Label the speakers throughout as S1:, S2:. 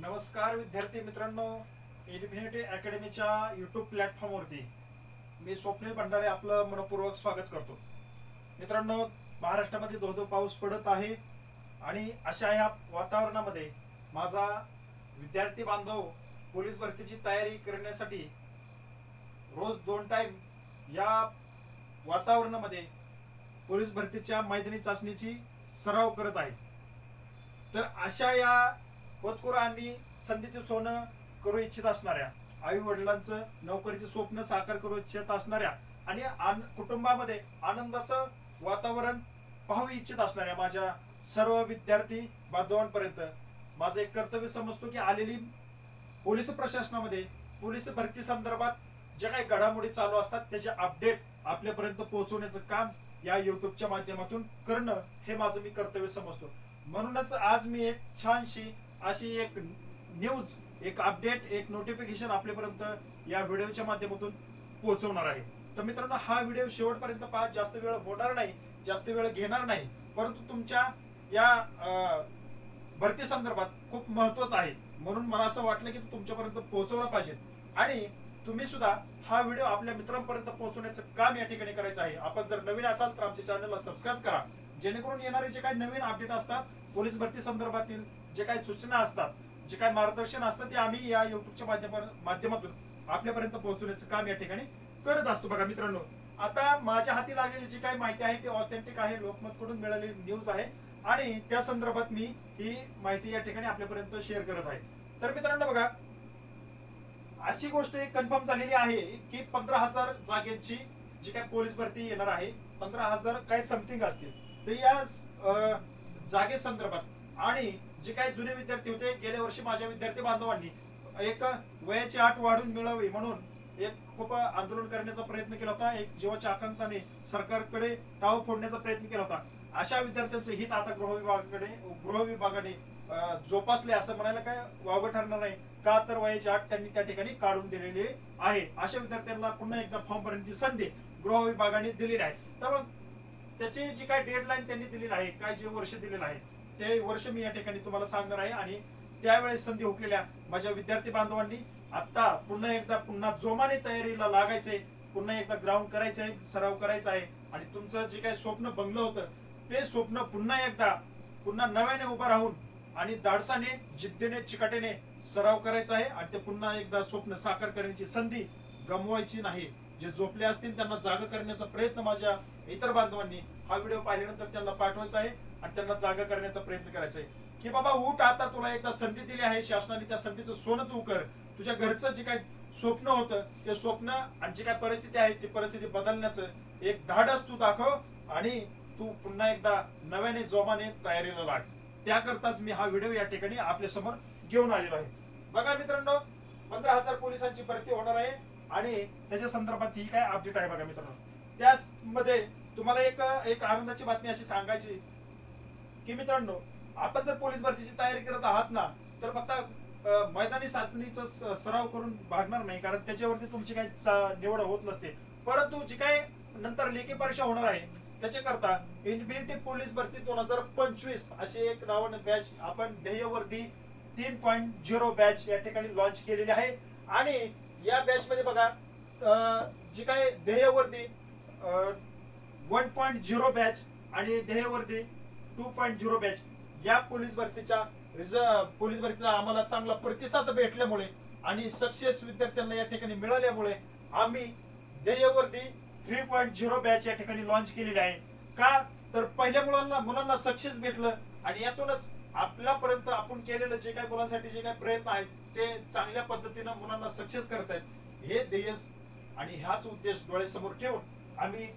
S1: नमस्कार विद्यार्थी मित्रांनो इन्फिनिटी अकॅडमीच्या युट्यूब प्लॅटफॉर्मवरती मी स्वप्नील भंडारे आपलं मनपूर्वक स्वागत करतो. मित्रांनो महाराष्ट्रामध्ये धो धो पाऊस पडत आहे आणि अशा ह्या वातावरणामध्ये माझा विद्यार्थी बांधव पोलीस भरतीची तयारी करण्यासाठी रोज दोन टाईम या वातावरणामध्ये पोलीस भरतीच्या मैदानी चाचणीची सराव करत आहे. तर अशा या पतकोर आणि संधीचे सोनं करू इच्छित असणाऱ्या आई वडिलांचं नोकरीचे स्वप्न साकार करू इच्छित असणाऱ्या आणि आन- कुटुंबामध्ये आनंदाचं वातावरण पाहू इच्छित असणाऱ्या माझ्या सर्व विद्यार्थी बांधवांपर्यंत माझं एक कर्तव्य समजतो की आलेली पोलीस प्रशासनामध्ये पोलीस भरती संदर्भात ज्या काही घडामोडी चालू असतात त्याचे अपडेट आपल्यापर्यंत पोहोचवण्याचं काम या युट्यूबच्या माध्यमातून करणं हे माझं मी कर्तव्य समजतो. म्हणूनच आज मी एक छानशी अशी एक न्यूज एक अपडेट एक नोटिफिकेशन आपल्यापर्यंत या व्हिडिओच्या माध्यमातून पोहोचवणार आहे. तर मित्रांनो हा व्हिडिओ शेवटपर्यंत पहा. जास्त वेळ होणार नाही जास्त वेळ घेणार नाही परंतु तुमच्या या भरती संदर्भात खूप महत्वाचं आहे. म्हणून मला असं वाटलं की तुमच्यापर्यंत पोहोचवला पाहिजे. आणि तुम्ही सुद्धा हा व्हिडिओ आपल्या मित्रांपर्यंत पोहोचवण्याचं काम या ठिकाणी करायचं आहे. आपण जर नवीन असाल तर आमच्या चॅनलला सबस्क्राईब करा. जेणेकरून येणारे जे काही नवीन अपडेट असतात पोलीस भरती संदर्भातील जे काही सूचना असतात जे काही मार्गदर्शन असतं ते आम्ही या युट्यूबच्या माध्यमातून आपल्यापर्यंत पोहोचवण्याचं काम या ठिकाणी करत असतो बघा मित्रांनो. आता माझ्या हाती लागलेली जी काही माहिती आहे ती ऑथेंटिक आहे लोकमत कडून मिळालेली न्यूज आहे. आणि त्या संदर्भात मी ही माहिती या ठिकाणी आपल्यापर्यंत शेअर करत आहे. तर मित्रांनो बघा अशी गोष्ट कन्फर्म झालेली आहे की पंधरा हजार जागेची जी काही पोलीस भरती येणार आहे पंधरा हजार काय समथिंग असतील. तर या जागे संदर्भात आणि जे काही जुने विद्यार्थी होते गेल्या वर्षी माझ्या विद्यार्थी बांधवांनी एक वयाची आठ वाढून मिळावी म्हणून एक खूप आंदोलन करण्याचा प्रयत्न केला होता. एक जीवाच्या आकांक्षाने सरकारकडे टाव फोडण्याचा प्रयत्न केला होता. अशा विद्यार्थ्यांचं हित आता गृह विभागाकडे गृह विभागाने जोपासले असं म्हणायला काय वावगं ठरणार नाही. का तर वयाची आठ त्यांनी त्या ठिकाणी काढून दिलेली आहे. अशा विद्यार्थ्यांना पुन्हा एकदा फॉर्म भरण्याची संधी गृह विभागाने दिलेली आहे. तर मग त्याची जी काय डेडलाईन त्यांनी दिलेली आहे काय जे वर्ष दिलेलं आहे ते वर्ष मी या ठिकाणी तुम्हाला सांगणार आहे. आणि त्यावेळेस संधी हुकलेल्या माझ्या विद्यार्थी बांधवांनी आता पुन्हा एकदा पुन्हा जोमाने तयारीला लागायचंय. पुन्हा एकदा ग्राउंड करायचं आहे सराव करायचा आहे. आणि तुमचं जे काही स्वप्न बंगलं होतं ते स्वप्न पुन्हा एकदा पुन्हा नव्याने उभं राहून आणि धाडसाने जिद्दीने चिकाटीने सराव करायचा आहे. आणि ते पुन्हा एकदा स्वप्न साकार करण्याची संधी गमवायची नाही. जे झोपले असतील त्यांना जाग करण्याचा प्रयत्न माझ्या इतर बांधवांनी हा व्हिडिओ पाहिल्यानंतर त्यांना पाठवायचा आहे. आणि त्यांना जागा करण्याचा प्रयत्न करायचा आहे की बाबा उठ आता तुला एकदा संधी दिली आहे शासनाने त्या संधीचं सोनं तू कर. तुझ्या घरचं जे काय स्वप्न होतं ते स्वप्न आणि जी काय परिस्थिती आहे ती परिस्थिती बदलण्याचं एक धाडस तू दाखव आणि तू पुन्हा एकदा नव्याने जोमाने तयारीला लाग. त्याकरताच मी हा व्हिडिओ या ठिकाणी आपल्यासमोर घेऊन आलेलो आहे. बघा मित्रांनो पंधरा हजार पोलिसांची भरती होणार आहे आणि त्याच्या संदर्भात ही काय अपडेट आहे बघा मित्रांनो. त्यामध्ये तुम्हाला एक एक आनंदाची बातमी अशी सांगायची की मित्रांनो आपण जर पोलीस भरतीची तयारी करत आहात ना तर फक्त मैदानी चाचणीचा स- सराव करून भागणार नाही कारण त्याच्यावरती तुमची काही चा- निवड होत नसते. परंतु जी काय नंतर लेखी परीक्षा होणार आहे त्याच्याकरता इन्फिनिटी पोलीस भरती दोन हजार पंचवीस अशी एक नावानं बॅच आपण ध्येयवरती तीन पॉईंट झिरो बॅच या ठिकाणी लॉन्च केलेली आहे. आणि या बॅच मध्ये बघा जी काय ध्येयवरती वन पॉईंट झिरो बॅच आणि ध्येयवरती टू पॉईंट झिरो बॅच या पोलीस भरतीच्या पोलीस भरतीला आम्हाला चांगला प्रतिसाद भेटल्यामुळे आणि सक्सेस विद्यार्थ्यांना या ठिकाणी मिळाल्यामुळे आम्ही ध्येयवर्ती थ्री पॉईंट झिरो बॅच या ठिकाणी लॉन्च केलेली आहे. का? तर पहिल्या मुलांना मुलांना सक्सेस भेटलं आणि यातूनच आपल्यापर्यंत आपण केलेलं जे काही मुलांसाठी जे काही प्रयत्न आहेत ते चांगल्या पद्धतीनं मुलांना सक्सेस करतायत. हे ध्येय आणि ह्याच उद्देश डोळ्यासमोर ठेवून आम्ही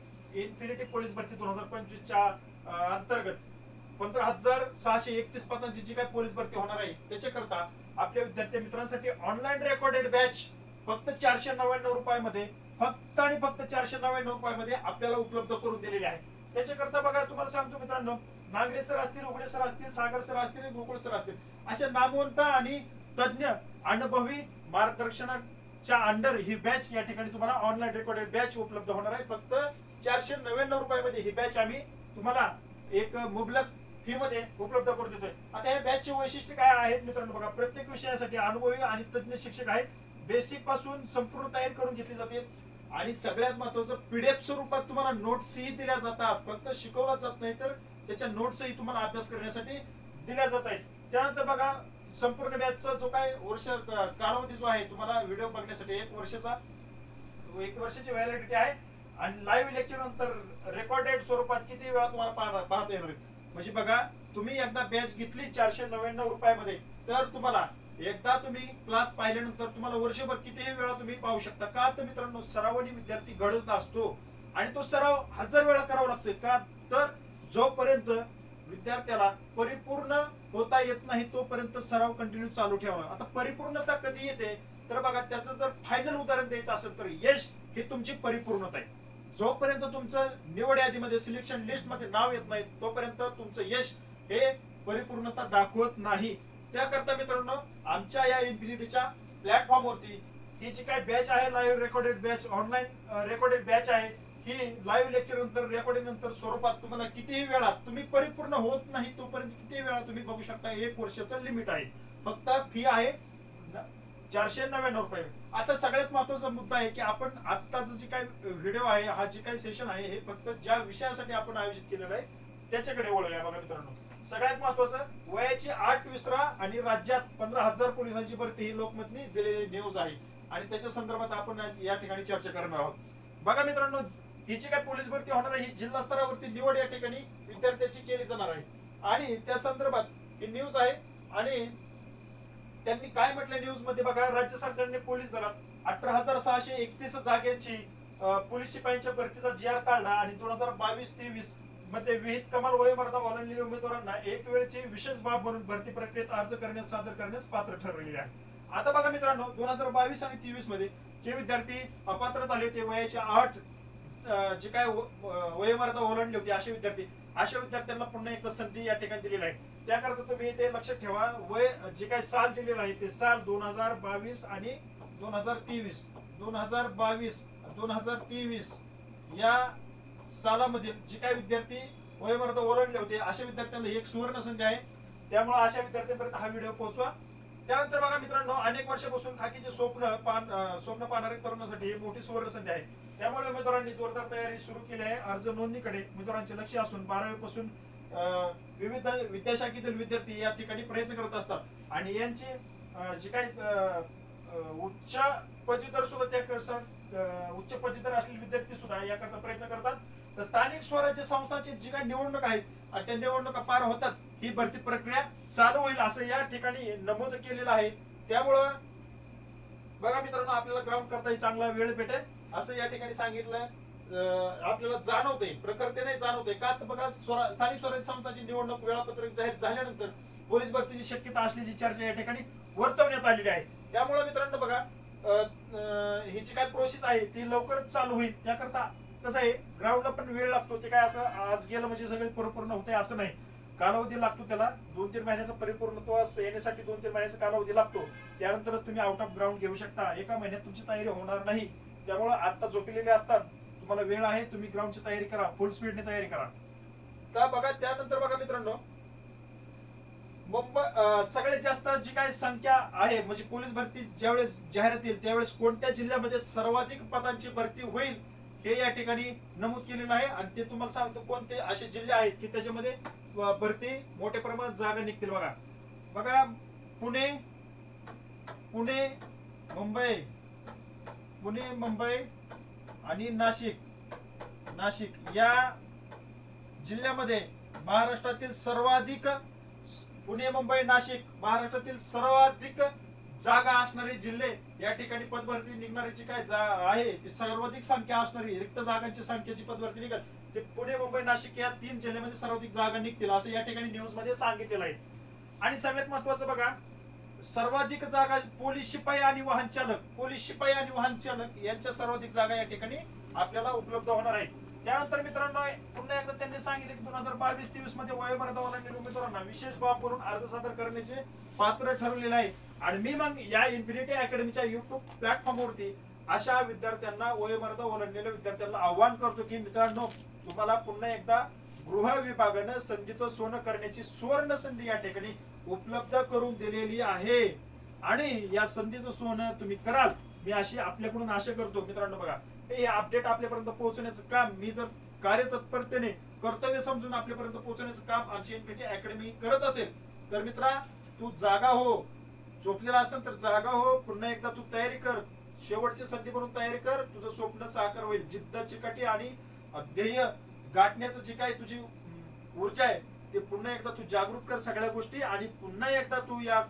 S1: इन्फिनिटी पोलीस भरती दोन हजार पंचवीसच्या अंतर्गत पंधरा हजार सहाशे एकतीस पदांची जी काय पोलीस भरती होणार आहे त्याच्याकरता आपल्या विद्यार्थी मित्रांसाठी ऑनलाईन रेकॉर्डेड बॅच फक्त चारशे नव्याण्णव रुपयामध्ये फक्त आणि फक्त चारशे नव्याण्णव रुपयामध्ये आपल्याला उपलब्ध करून दिलेली आहे. त्याच्याकरता बघा तुम्हाला सांगतो मित्रांनो नांगरे सर असतील उघडे सर असतील सागर सर असतील गोकुळ सर असतील अशा नामवंत आणि तज्ञ अनुभवी मार्गदर्शनाच्या अंडर ही बॅच या ठिकाणी तुम्हाला ऑनलाईन रेकॉर्डेड बॅच उपलब्ध होणार आहे. फक्त चारशे नव्याण्णव रुपयामध्ये ही बॅच आम्ही तुम्हाला एक मुबलक फी मध्ये उपलब्ध करून देतोय. आता या बॅचचे वैशिष्ट्य काय आहेत मित्रांनो बघा प्रत्येक विषयासाठी अनुभवी आणि तज्ञ शिक्षक आहेत. बेसिकपासून संपूर्ण तयारी करून घेतली जाते. आणि सगळ्यात महत्वाचं पीडीएफ स्वरूपात तुम्हाला नोट्सही दिल्या जातात. फक्त शिकवला जात नाही तर त्याच्या नोट्सही तुम्हाला अभ्यास करण्यासाठी दिल्या जात आहेत. त्यानंतर बघा संपूर्ण बॅचचा जो काय वर्ष कालावधी जो आहे तुम्हाला व्हिडिओ बघण्यासाठी एक वर्षाचा एक वर्षाची व्हॅलिडिटी आहे. आणि लाईव्ह लेक्चर नंतर रेकॉर्डेड स्वरूपात किती वेळा तुम्हाला पाहता पाहता येणार आहे? म्हणजे बघा तुम्ही एकदा बॅच घेतली चारशे नव्याण्णव रुपयामध्ये तर तुम्हाला एकदा तुम्ही क्लास पाहिल्यानंतर तुम्हाला वर्षभर कितीही वेळा तुम्ही पाहू शकता. का तर मित्रांनो सरावाने विद्यार्थी घडत असतो आणि तो सराव हजार वेळा करावा लागतोय. का तर जोपर्यंत विद्यार्थ्याला परिपूर्ण होता येत नाही तोपर्यंत सराव कंटिन्यू चालू ठेवावा. आता परिपूर्णता कधी येते? तर बघा त्याचं जर फायनल उदाहरण द्यायचं असेल तर यश हे तुमची परिपूर्णता आहे. जोपर्यंत तुमचं निवड यादीमध्ये सिलेक्शन लिस्टमध्ये नाव येत नाही तोपर्यंत तुमचं यश हे परिपूर्णता दाखवत नाही. त्याकरता मित्रांनो आमच्या या इन्फिनिटीच्या प्लॅटफॉर्मवरती ही जी काय बॅच आहे live recorded batch online recorded batch आहे ही लाईव्ह लेक्चर नंतर रेकॉर्डिंग नंतर स्वरूपात तुम्हाला कितीही वेळा तुम्ही परिपूर्ण होत नाही तोपर्यंत किती वेळा तुम्ही बघू शकता एक वर्षाचं लिमिट आहे. फक्त फी आहे. चारशे नव्याण्णव रुपये. आता सगळ्यात महत्त्वाचा मुद्दा आहे की आपण आत्ताचं जे काय व्हिडिओ आहे हा जे काही सेशन आहे हे फक्त ज्या विषयासाठी आपण आयोजित केलेलं आहे त्याच्याकडे वळूया बघा मित्रांनो. सगळ्यात महत्वाचं वयाची आठ विसरा आणि राज्यात पंधरा हजार पोलिसांची भरती ही लोकमतनी दिलेली न्यूज आहे. आणि त्याच्या संदर्भात आपण या ठिकाणी चर्चा करणार आहोत. बघा मित्रांनो ही जी काय पोलीस भरती होणार आहे ही जिल्हा स्तरावरती निवड या ठिकाणी विद्यार्थ्याची केली जाणार आहे. आणि त्या संदर्भात ही न्यूज आहे आणि त्यांनी काय म्हटलं न्यूजमध्ये बघा राज्य सरकारने पोलीस दलात अठरा हजार सहाशे एकतीस जागेची पोलीस शिपायांच्या भरतीचा जी आर काढला आणि दोन हजार बावीस तेवीसमध्ये विहित कमाल वयोमर्यादा ओलांडलेल्या उमेदवारांना एक वेळची विशेष बाब म्हणून भरती प्रक्रियेत अर्ज करण्यास सादर करण्यास पात्र ठरलेले आहे. आता बघा मित्रांनो दोन हजार बावीस आणि तेवीसमध्ये जे विद्यार्थी अपात्र झाले होते वयाचे आठ जे काय वयोमर्यादा ओलांडली होती असे विद्यार्थी अशा विद्यार्थ्यांना पुन्हा एकदा संधी या ठिकाणी दिलेली आहे. त्याकरता तुम्ही ते लक्षात ठेवा. वय जे काही साल दिलेलं आहे ते साल दोन हजार बावीस आणि दोन हजार तेवीस. दोन हजार बावीस दोन हजार तेवीस या सालामधील जे काही विद्यार्थी वयोमर्यादा ओरडले होते अशा विद्यार्थ्यांना एक सुवर्ण संधी आहे. त्यामुळे अशा विद्यार्थ्यांपर्यंत हा व्हिडिओ पोहोचवा. त्यानंतर बघा मित्रांनो अनेक वर्षापासून खाकीचे स्वप्न पान स्वप्न पाहणाऱ्या तरुणासाठी ही मोठी सुवर्ण संधी आहे. त्यामुळे उमेदवारांनी जोरदार तयारी सुरू केली आहे. अर्ज नोंदणीकडे उमेदवारांचे लक्ष असून बारावी पासून विविध विद्याशाखेतील विद्यार्थी या ठिकाणी प्रयत्न करत असतात. आणि यांची जी काही अं, उच्च पदवीधर सुद्धा त्या उच्च पदवीधर असलेले विद्यार्थी सुद्धा याकरता प्रयत्न करतात. तर स्थानिक स्वराज्य संस्थांची जी काही निवडणूक आहेत आणि त्या निवडणुका पार होताच ही भरती प्रक्रिया चालू होईल असं या ठिकाणी नमूद केलेलं आहे. त्यामुळं बघा मित्रांनो आपल्याला ग्राउंड करताही चांगला वेळ भेटेल असं या ठिकाणी सांगितलं आपल्याला जाणवते प्रकर्त्याने जाणवते का तर बघा स्थानिक स्वराज्य संस्थांची निवडणूक वेळापत्रक जाहीर झाल्यानंतर पोलीस भरतीची शक्यता असल्याची चर्चा या ठिकाणी वर्तवण्यात आलेली आहे. त्यामुळे मित्रांनो बघा ही जी काय प्रोसेस आहे ती लवकरच चालू होईल. त्याकरता कसं आहे ग्राउंडला पण वेळ लागतो. ते काय असं आज गेलं म्हणजे सगळे परिपूर्ण होते असं नाही. कालावधी लागतो त्याला. दोन तीन महिन्याचा परिपूर्णत्व येण्यासाठी दोन तीन महिन्याचा कालावधी लागतो. त्यानंतरच तुम्ही आउट ऑफ ग्राउंड घेऊ शकता. एका महिन्यात तुमची तयारी होणार नाही. त्यामुळे आता झोपलेले असतात. तुम्हाला वेळ आहे तुम्ही ग्राउंडची तयारी करा फुल स्पीडने तयारी करा. तर बघा त्यानंतर बघा मित्रांनो मुंबई सगळ्यात जास्त जी काय संख्या आहे म्हणजे पोलीस भरती ज्यावेळेस जाहिरात येईल त्यावेळेस कोणत्या जिल्ह्यामध्ये सर्वाधिक पदांची भरती होईल हे या ठिकाणी नमूद केलेलं आहे. आणि ते तुम्हाला सांगतो कोणते असे जिल्हे आहेत की त्याच्यामध्ये भरती मोठ्या प्रमाणात जागा निघतील बघा. बघा पुणे पुणे मुंबई पुणे मुंबई आणि नाशिक नाशिक या जिल्ह्यामध्ये महाराष्ट्रातील सर्वाधिक पुणे मुंबई नाशिक महाराष्ट्रातील सर्वाधिक जागा असणारे जिल्हे या ठिकाणी पदभरती निघणारीची काय जा आहे? ती सर्वाधिक संख्या असणारी रिक्त जागांची संख्येची पदभरती निघत ते पुणे मुंबई नाशिक या तीन जिल्ह्यामध्ये सर्वाधिक जागा निघतील असं या ठिकाणी न्यूजमध्ये सांगितलेलं आहे. आणि सगळ्यात महत्वाचं बघा सर्वाधिक जागा पोलीस शिपाई आणि वाहन चालक पोलीस शिपाई आणि वाहन चालक यांच्या सर्वाधिक जागा या ठिकाणी आपल्याला उपलब्ध होणार आहेत. त्यानंतर मित्रांनो पुन्हा एकदा त्यांनी सांगितले की दोन हजार बावीस तेवीसमध्ये वयोमर्यादा ओलांडलेल्या उमेदवारांना विशेष बाब करून अर्ज सादर करण्याचे पात्र ठरवलेले आहे आणि मी मग या इन्फिनिटी अकॅडमीच्या युट्यूब प्लॅटफॉर्मवरती अशा विद्यार्थ्यांना वयोमर्यादा ओलांडलेल्या विद्यार्थ्यांना आव्हान करतो की मित्रांनो तुम्हाला पुन्हा एकदा गृह विभागानं संधीचं सोनं करण्याची सुवर्ण संधी या ठिकाणी उपलब्ध करून दिलेली आहे. आणि या संधीचं सोनं तुम्ही कराल मी अशी आपल्याकडून आशा करतो. मित्रांनो बघा हे अपडेट आपल्यापर्यंत पोहोचण्याचं काम मी जर कार्यतत्परतेने कर्तव्य समजून आपल्यापर्यंत पोहोचण्याचं काम आमची एनपीटी अकॅडमी करत असेल तर मित्रा तू जागा हो. झोपलेला असेल तर जागा हो. पुन्हा एकदा तू तयारी कर. शेवटची संधी म्हणून तयारी कर. तुझं स्वप्न साकार होईल. जिद्द चिकाटी आणि ध्येय गाठण्याचं जी काही तुझी ऊर्जा आहे ते पुन्हा एकदा तू जागृत कर सगळ्या गोष्टी आणि पुन्हा एकदा तू या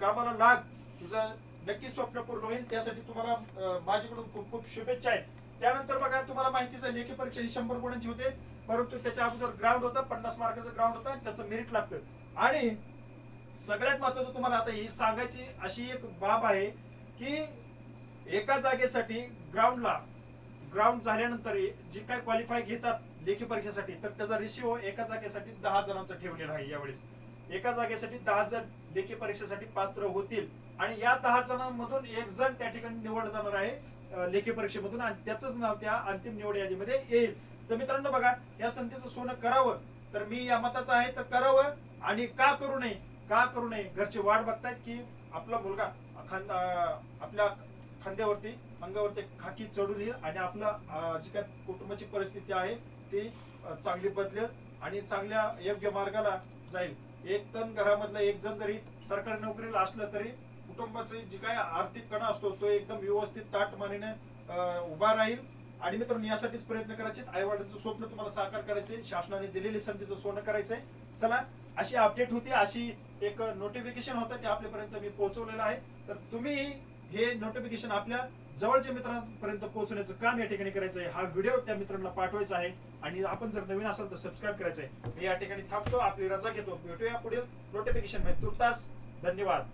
S1: कामाला लाग. तुझं नक्की स्वप्न पूर्ण होईल. त्यासाठी तुम्हाला माझ्याकडून खूप खूप शुभेच्छा आहेत. त्यानंतर बघा तुम्हाला माहितीच आहे लेखी परीक्षा ही शंभर गुणांची होते. परंतु त्याच्या अगोदर ग्राउंड होतं पन्नास मार्काचं ग्राउंड होतं त्याचं मेरिट लागतं. आणि सगळ्यात महत्वाचं तुम्हाला आता ही सांगायची अशी एक बाब आहे की एका जागेसाठी ग्राउंडला ग्राउंड झाल्यानंतर जे काय क्वालिफाय घेतात लेखी परीक्षेसाठी तर त्याचा रेशिओ एका जागेसाठी दहा जणांचा ठेवलेला आहे यावेळेस. एका जागेसाठी दहा जण लेखी परीक्षेसाठी पात्र होतील आणि या दहा जणांमधून एक जण त्या ठिकाणी निवड जाणार आहे लेखी परीक्षेमधून आणि त्याच नाव त्या अंतिम निवड यादीमध्ये येईल. तर मित्रांनो बघा या संधीचं सोनं करावं तर मी या मताचं आहे तर करावं आणि का करू नये का करू नये घरची वाट बघतायत की आपला मुलगा आपल्या खांद्यावरती अंगावरती खाकी चढून येईल आणि आपला जी काय कुटुंबाची परिस्थिती आहे ती चांगली बदलेल आणि चांगल्या योग्य मार्गाला जाईल. एक तण घरामधला एक जण जरी सरकारी नोकरीला असलं तरी कुटुंबाचा जी काय आर्थिक कणा असतो तो एकदम व्यवस्थित ताटमानेने अं, उभा राहील. आणि मित्रांनो यासाठीच प्रयत्न करायचे. आई वडिलांचं स्वप्न तुम्हाला साकार करायचे. शासनाने दिलेली संधीचं सोनं करायचंय. चला अशी अपडेट होती. अशी एक नोटिफिकेशन होतं ते आपल्यापर्यंत मी पोहोचवलेलं आहे. तर तुम्ही हे नोटिफिकेशन आपल्या जवळच्या मित्रांपर्यंत पोहोचवण्याचं काम या ठिकाणी करायचं आहे. हा व्हिडिओ त्या मित्रांना पाठवायचा आहे. आणि आपण जर नवीन असाल तर सबस्क्राईब करायचं आहे. मी या ठिकाणी थांबतो आपली रजा घेतो. भेटूया पुढील नोटिफिकेशन तुर्तास. धन्यवाद.